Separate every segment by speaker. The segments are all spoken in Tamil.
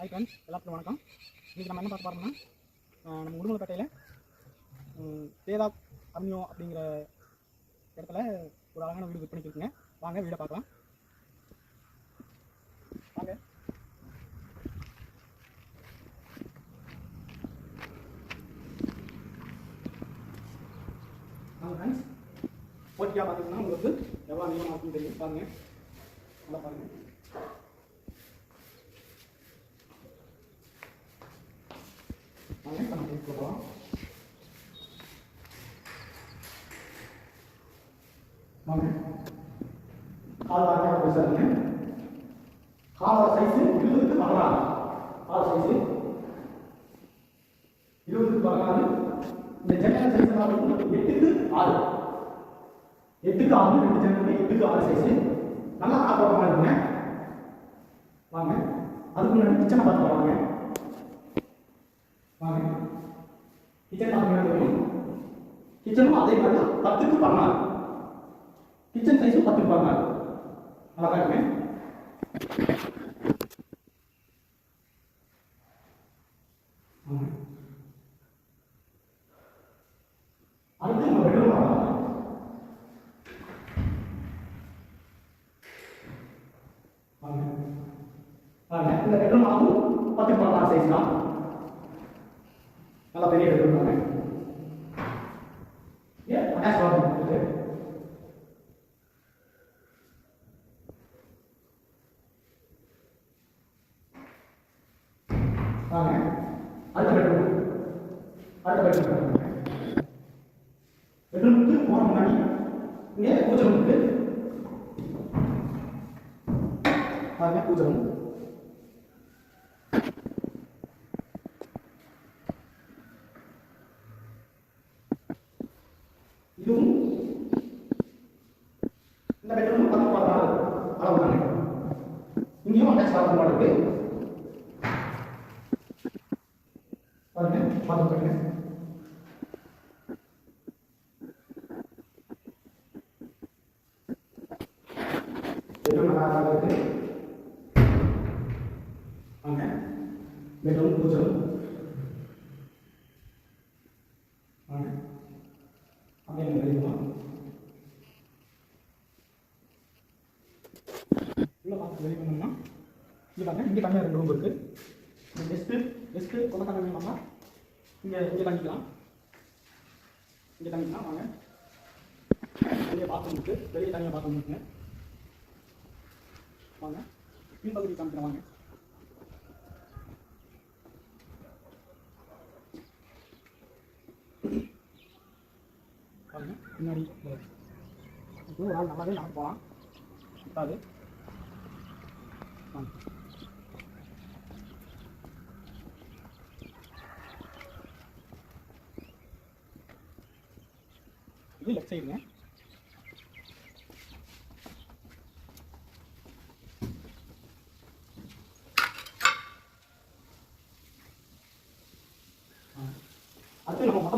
Speaker 1: ஹை ஃப்ரெண்ட்ஸ் எல்லாத்துக்கும் வணக்கம். இன்றைக்கி நம்ம என்ன பார்க்க போகிறோம்னா நம்ம உடுமலைப்பேட்டையில் தேதா அம்னியோ அப்படிங்கிற இடத்துல ஒரு அழகான வீடு விற்பனைக்கு இருக்குங்க. வாங்க வீடை பார்க்கலாம். வாங்க. ஃப்ரெண்ட்ஸ் போட்டியாக பார்த்தீங்கன்னா உங்களுக்கு எவ்வளோ நீளமாக இருக்குன்னு தெரியும். பாருங்கள் நல்லா பாருங்கள் வாங்க. கால் வாங்க பேசுறீங்க காலோட சைஸ் இருபதுக்கு பதினாறு. கால் சைஸ் இருபதுக்கு பதினாறு. இந்த ஜன்னல் சைஸ் எட்டுக்கு ஆறு. எட்டுக்கு ஆறு ரெண்டு ஜன்னல் எட்டுக்கு ஆறு சைஸ் நல்லா ஆக்கப்படமா இருக்குங்க வாங்க. அதுக்குள்ள முன்னாடி கிச்சனை பார்த்து வாங்க Kitchen ada yang banyak, tapi itu pangan. Kitchen saya suka tapi pangan. Alakan ya. Ada yang berbeda. Amin. Amin. Tidak ada mau, tapi pangan saya suka. பத்துக்கு பதினாறு சைஸ் தான் நல்லா பெரிய பெட்ரூம் தாங்க ஏன் அட்டாச் பாத்ரூம் இருக்குது வாங்க அடுத்த பெட்ரூம் அடுத்த பெட்ரூம் பெட்ரூமுக்கு போன முன்னாடி இங்கே பூஜை ரூம் இருக்கு பாருங்க பூஜை ரூம் இதுவும் இந்த பெட்ரூம் பத்து பதினாறு அளவு தானே இங்கேயும் அட்டாச் பாத்ரூம் இருக்கு பாருங்க பாத்ரூம் பாருங்க பெட்ரூம் நல்லா இருக்கு வாங்க பெட்ரூம் பூஜை உள்ளே பார்த்து வெளியே போனோம்னா இங்கே பாருங்கள் இங்கே தனியாக ரெண்டு ரூம் இருக்கு. வெஸ்ட்டு கெஸ்ட்டு கொள்ளக்காரங்க வேணும்னா இங்கே இங்கே தங்கிக்கலாம். இங்கே தங்கிக்கலாம் வாங்க. வெளியே பாத்ரூம் இருக்குது வெளியே தனியாக பாத்ரூம் இருக்குங்க வாங்க. பின்பகுதி காமிக்கிறேன் வாங்க. பின்னாடி ஒரு ஆள் நல்லாவே நடந்து போகலாம் பத்தாது இது லெஃப்ட் சைடுங்க ஆ. அடுத்து நம்ம மொட்டை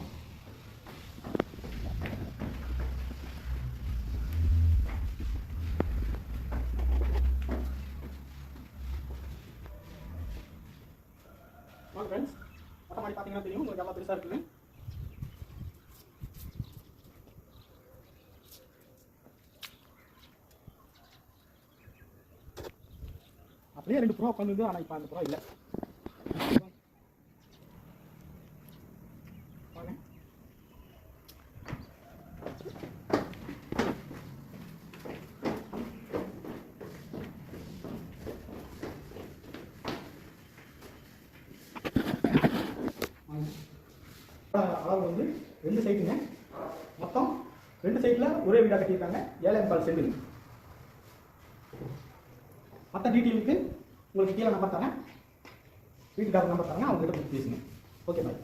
Speaker 1: மாடி ஃப்ரெண்ட்ஸ் மொட்டை மாடி பார்த்தீங்கன்னா தெரியும். உங்களுக்கு எவ்வளோ பெருசாக இருக்குது. அப்படியே ரெண்டு புறா உட்காந்துருந்து ஆனால் இப்போ அந்த புறா இல்லை. அளவு வந்து ரெண்டு சைட்டுங்க. மொத்தம் ரெண்டு சைட்டில் ஒரே வீடாக கட்டியிருக்காங்க. ஏழை முக்கால் செண்டுங்க மற்ற டீட்டெயிலுக்கு உங்களுக்கு கீழே நம்பர் தரேன். வீட்டுக்காரர் நம்பர் தரேன். அவங்ககிட்ட பேசுங்க. Okay bye